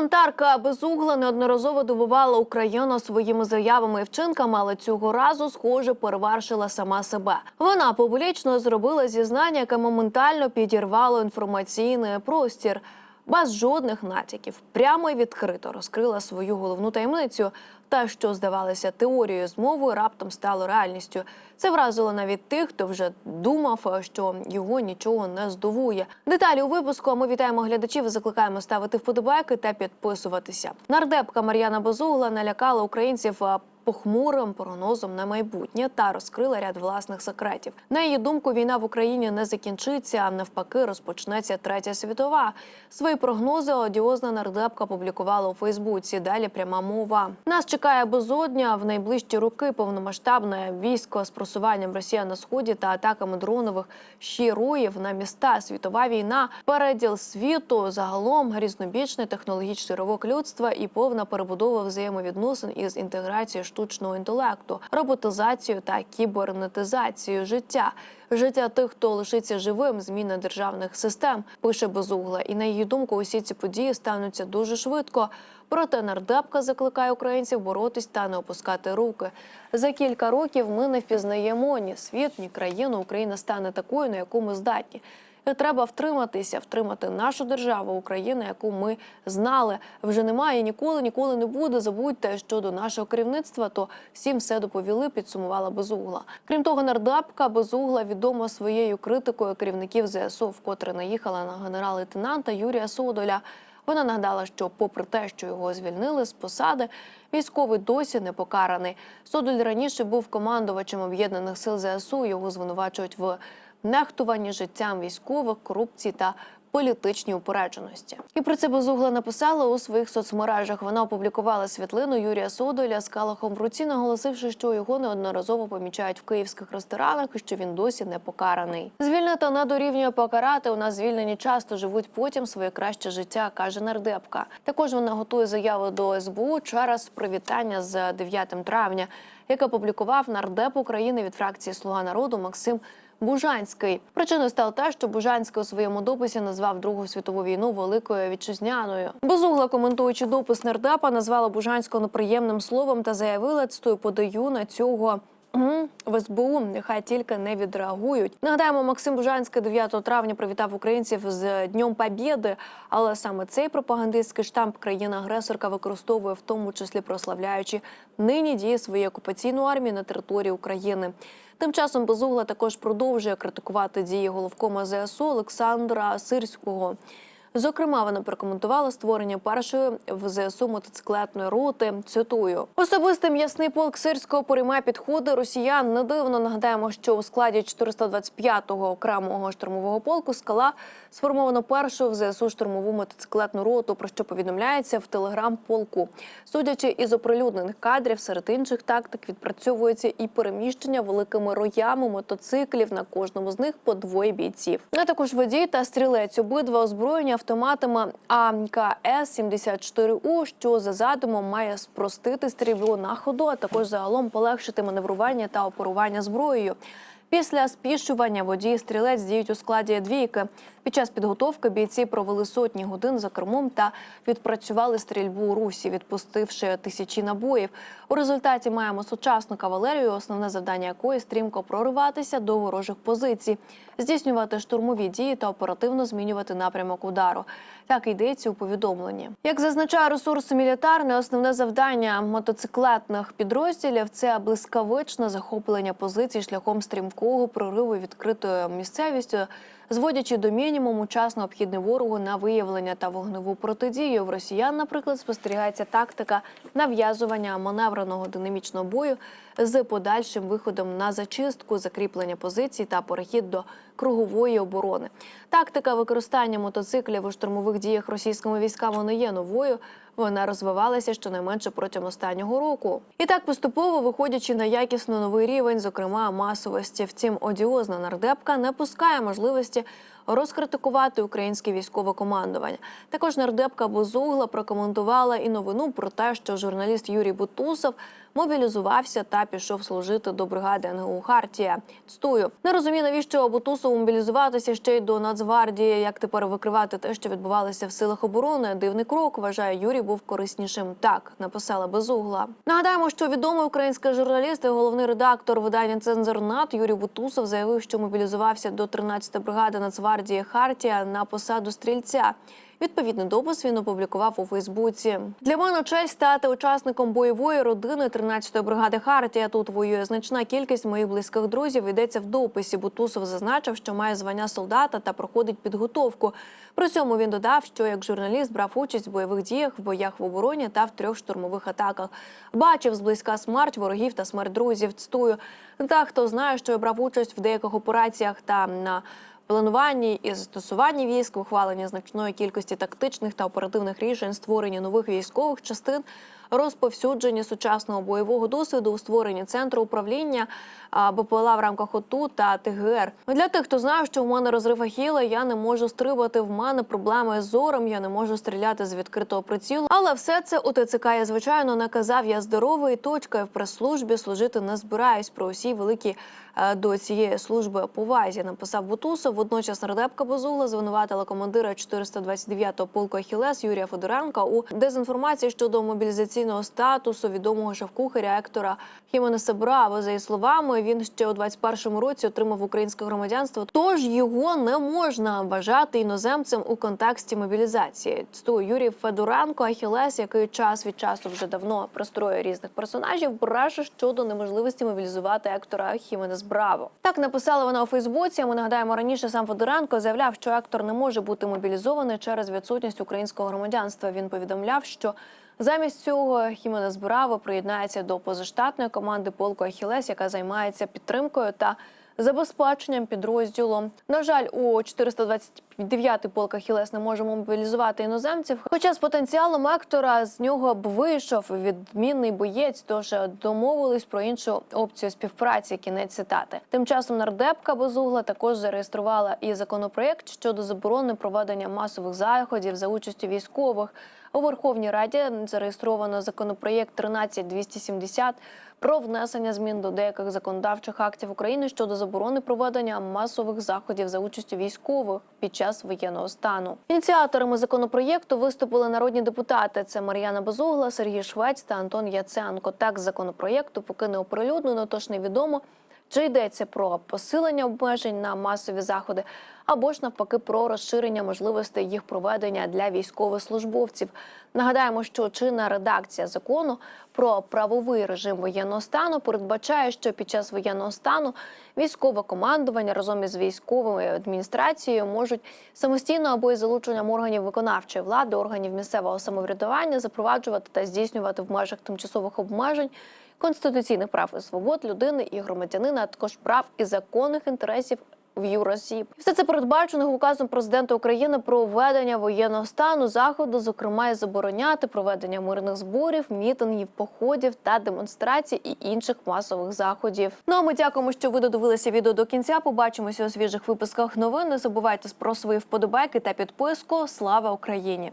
Парламентарка безугла неодноразово добувала Україну своїми заявами і вчинками, але цього разу, схоже, перевершила сама себе. Вона публічно зробила зізнання, яке моментально підірвало інформаційний простір. Без жодних натяків прямо і відкрито розкрила свою головну таємницю. Те, що здавалося теорією змови, раптом стало реальністю. Це вразило навіть тих, хто вже думав, що його нічого не здивує. Деталі у випуску. Ми вітаємо глядачів. і Закликаємо ставити вподобайки та підписуватися. Нардепка Мар'яна Безугла налякала українців. Похмурим прогнозом на майбутнє та розкрила ряд власних секретів. На її думку, війна в Україні не закінчиться, а навпаки, розпочнеться третя світова. Свої прогнози одіозна нардепка публікувала у Фейсбуці. Далі пряма мова. Нас чекає безодня в найближчі роки повномасштабне військо з просуванням Росія на сході та атаками дронових щируїв на міста. Світова війна, переділ світу, загалом різнобічний технологічний ривок людства і повна перебудова взаємовідносин із інтеграцією штучного інтелекту, роботизацією та кібернетизацією життя. Життя тих, хто лишиться живим, зміна державних систем, пише безугла. І на її думку, усі ці події стануться дуже швидко. Проте нардепка закликає українців боротись та не опускати руки. За кілька років ми не впізнаємо ні світ, ні країну. Україна стане такою, на яку ми здатні. І треба втриматися, втримати нашу державу, Україну, яку ми знали. Вже немає ніколи, ніколи не буде. Забудьте щодо нашого керівництва, то всім все доповіли. Підсумувала безугла. Крім того, нардепка безугла відома своєю критикою керівників ЗСУ, вкотре наїхала на генерал-лейтенанта Юрія Содоля. Вона нагадала, що, попри те, що його звільнили з посади, військовий досі не покараний. Содоль раніше був командувачем об'єднаних сил ЗСУ. Його звинувачують в нехтуванні життям військових, корупції та політичній упередженості. І про це безугла написала у своїх соцмережах. Вона опублікувала світлину Юрія Содоля з калахом в руці, наголосивши, що його неодноразово помічають в київських ресторанах і що він досі не покараний. Звільнити не дорівнює покарати. У нас звільнені часто живуть потім своє краще життя, каже нардепка. Також вона готує заяву до СБУ через привітання з 9 травня, яке опублікував нардеп України від фракції Слуга народу Максим. Бужанський причиною стало те, що Бужанський у своєму дописі назвав Другу світову війну великою вітчизняною. Безугла, коментуючи допис нардепа, назвала Бужанського неприємним словом та заявила, цитую, подаю на цього. В СБУ нехай тільки не відреагують. Нагадаємо, Максим Бужанський 9 травня привітав українців з Днем Побєди, але саме цей пропагандистський штамп країна-агресорка використовує в тому числі прославляючи нині дії своєї окупаційної армії на території України. Тим часом Безугла також продовжує критикувати дії головкома ЗСУ Олександра Сирського. Зокрема, вона прокоментувала створення першої в ЗСУ мотоциклетної роти. Цитую особистий м'ясний полк сирського приймає підходи росіян. Не дивно нагадаємо, що у складі 425-го окремого штурмового полку скала сформовано першу в ЗСУ штурмову мотоциклетну роту. Про що повідомляється в телеграм-полку. Судячи із оприлюднених кадрів, серед інших тактик відпрацьовується і переміщення великими роями мотоциклів. На кожному з них по двоє бійців. А також водій та стрілець обидва озброєні автоматами АКС-74У, що за задумом має спростити стрільбу на ходу, а також загалом полегшити маневрування та оперування зброєю. Після спішування водій стрілець діють у складі двійки. Під час підготовки бійці провели сотні годин за кермом та відпрацювали стрільбу у русі, відпустивши тисячі набоїв. У результаті маємо сучасну кавалерію, основне завдання якої стрімко прориватися до ворожих позицій, здійснювати штурмові дії та оперативно змінювати напрямок удару. Так йдеться у повідомленні. Як зазначає ресурс мілітарне, основне завдання мотоциклетних підрозділів це блискавичне захоплення позицій шляхом стрімкого прориву відкритою місцевістю. Зводячи до мінімуму час необхідний ворогу на виявлення та вогневу протидію, в росіян, наприклад, спостерігається тактика нав'язування маневреного динамічного бою з подальшим виходом на зачистку, закріплення позицій та перехід до кругової оборони. Тактика використання мотоциклів у штурмових діях російськими військами не є новою. Вона розвивалася щонайменше протягом останнього року. І так поступово виходячи на якісно новий рівень, зокрема масовості. Втім, одіозна нардепка не пускає можливості розкритикувати українське військове командування. Також нардепка Бозугла прокоментувала і новину про те, що журналіст Юрій Бутусов мобілізувався та пішов служити до бригади НГУ Хартія. Цитую, не розумію, навіщо Бутусову мобілізуватися ще й до Нацгвардії. Як тепер викривати те, що відбувалося в силах оборони? Дивний крок вважає Юрій був кориснішим. Так написала Безугла. Нагадаємо, що відомий український журналіст і головний редактор видання Цензорнат Юрій Бутусов заявив, що мобілізувався до 13-ї бригади Нацгвардії Хартія на посаду стрільця. Відповідний допис він опублікував у Фейсбуці. Для мене честь стати учасником бойової родини 13-ї бригади Хартія. Тут воює значна кількість моїх близьких друзів. Йдеться в дописі. Бутусов зазначив, що має звання солдата та проходить підготовку. При цьому він додав, що як журналіст брав участь в бойових діях, в боях в обороні та в трьох штурмових атаках. Бачив зблизька смерть ворогів та смерть друзів. Цитую. Та хто знає, що я брав участь в деяких операціях та на плануванні і застосуванні військ, ухваленні значної кількості тактичних та оперативних рішень, створенні нових військових частин, розповсюдження сучасного бойового досвіду у створенні центру управління БПЛА в рамках ОТУ та ТГР. Для тих, хто знає, що в мене розрив ахіла, я не можу стрибати. В мене проблеми з зором, я не можу стріляти з відкритого прицілу. Але все це у ТЦК я звичайно наказав. Я здоровий. Точка в прес-службі служити не збираюсь про усі великі е, до цієї служби повазі. Написав Бутусов. Водночас нардепка Бозугла звинуватила командира 429-го полку Ахілес Юрія Федоренка у дезінформації щодо мобілізаційного статусу відомого шеф-кухаря Ектора Хіменеса Браво. За її словами, він ще у 21-му році отримав українське громадянство. Тож його не можна вважати іноземцем у контексті мобілізації. Цитую Юрій Федоренко Ахілес, який час від часу вже давно простроює різних персонажів, бреше щодо неможливості мобілізувати Ектора Хіменес Браво. Так написала вона у Фейсбуці. Ми нагадаємо раніше. Сам Федоренко заявляв, що Ектор не може бути мобілізований через відсутність українського громадянства. Він повідомляв, що Замість цього Хіменес Браво приєднається до позаштатної команди полку Ахілес, яка займається підтримкою та забезпеченням підрозділу. На жаль, у 429-й полк Ахілес не може мобілізувати іноземців. Хоча з потенціалом актора з нього б вийшов відмінний боєць, тож домовились про іншу опцію співпраці. Кінець цитати. Тим часом нардепка Безугла також зареєструвала і законопроєкт щодо заборони проведення масових заходів за участю військових. У Верховній Раді зареєстровано законопроєкт 13270 про внесення змін до деяких законодавчих актів України щодо заборони проведення масових заходів за участю військових під час воєнного стану. Ініціаторами законопроєкту виступили народні депутати: це Мар'яна Безугла, Сергій Швець та Антон Яценко. Текст законопроєкту поки не оприлюднено, тож невідомо. Чи йдеться про посилення обмежень на масові заходи, або ж навпаки про розширення можливостей їх проведення для військовослужбовців? Нагадаємо, що чинна редакція закону про правовий режим воєнного стану передбачає, що під час воєнного стану військове командування разом із військовою адміністрацією можуть самостійно або із залученням органів виконавчої влади, органів місцевого самоврядування запроваджувати та здійснювати в межах тимчасових обмежень конституційних прав і свобод людини і громадянина, а також прав і законних інтересів в юросіб. Все це передбачено указом президента України про введення воєнного стану заходу, зокрема і забороняти проведення мирних зборів, мітингів, походів та демонстрацій і інших масових заходів. Ну а ми дякуємо, що ви додивилися відео до кінця. Побачимося у свіжих випусках новин. Не забувайте про свої вподобайки та підписку. Слава Україні!